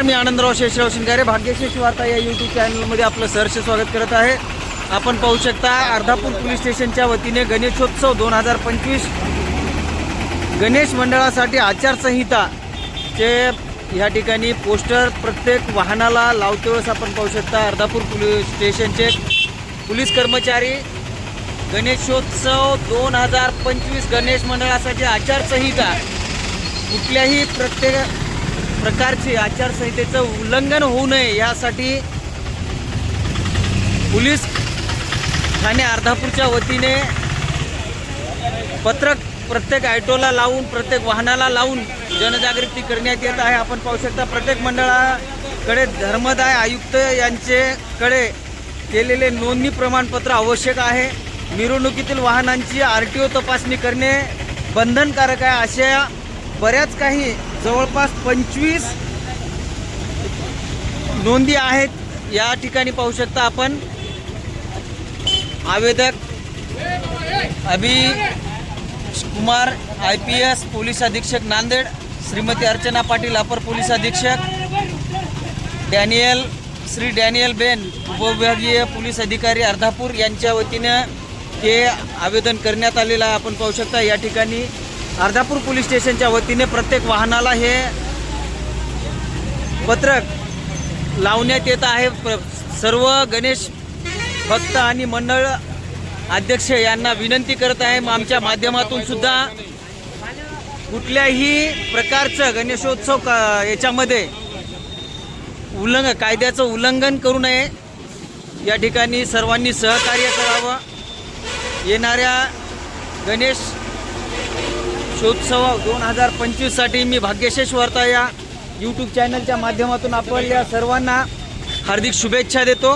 नमस्कार मी आनंदराव शेषराव शिंगारे. भाग्यशेष वार्ता या यूट्यूब चॅनलमध्ये आपलं सहर्ष स्वागत करत आहे. आपण पाहू शकता अर्धापूर पोलीस स्टेशनच्या वतीने गणेशोत्सव दोन हजार पंचवीस. गणेश मंडळासाठी आचारसंहिता चे ह्या ठिकाणी पोस्टर प्रत्येक वाहनाला लावते वेळेस आपण पाहू शकता अर्धापूर पोलीस स्टेशनचे पोलीस कर्मचारी. गणेशोत्सव दोन हजार पंचवीस गणेश मंडळासाठी आचारसंहिता. कुठल्याही प्रत्येक प्रकारची आचारसंहितेचं उल्लंघन होऊ नये यासाठी पोलीस ठाणे अर्धापूरच्या वतीने पत्रक प्रत्येक आयटोला लावून प्रत्येक वाहनाला लावून जनजागृती करण्यात येत आहे. आपण पाहू शकता प्रत्येक मंडळाकडे धर्मदाय आयुक्त यांचेकडे केलेले नोंदणी प्रमाणपत्र आवश्यक आहे. मिरवणुकीतील वाहनांची आर टी ओ तपासणी करणे बंधनकारक आहे. अशा बऱ्याच काही जवळपास पंचवीस नोंदी आहेत. या ठिकाणी पाहू शकता आपण. आवेदक Abhi Kumar I P S police अधीक्षक नांदेड श्रीमती अर्चना पाटील अपर पोलीस अधीक्षक डॅनियल श्री डॅनियल बेन उपविभागीय पोलीस अधिकारी अर्धापूर यांच्या वतीनं हे आवेदन करण्यात आलेलं आहे. आपण पाहू शकता या ठिकाणी अर्धापूर पोलीस स्टेशनच्या वतीने प्रत्येक वाहनाला हे पत्रक लावण्यात येत आहे. प्र सर्व गणेश भक्त आणि मंडळ अध्यक्ष यांना विनंती करत आहे. मग आमच्या माध्यमातून सुद्धा कुठल्याही प्रकारचं गणेशोत्सव का याच्यामध्ये उल्लंघ कायद्याचं उल्लंघन करू नये. या ठिकाणी सर्वांनी सहकार्य करावं. येणाऱ्या गणेश शोत्सव दोन हजार पंचवीससाठी मी भाग्यशेष वार्ता या यूट्यूब चॅनलच्या माध्यमातून आपण या सर्वांना हार्दिक शुभेच्छा देतो.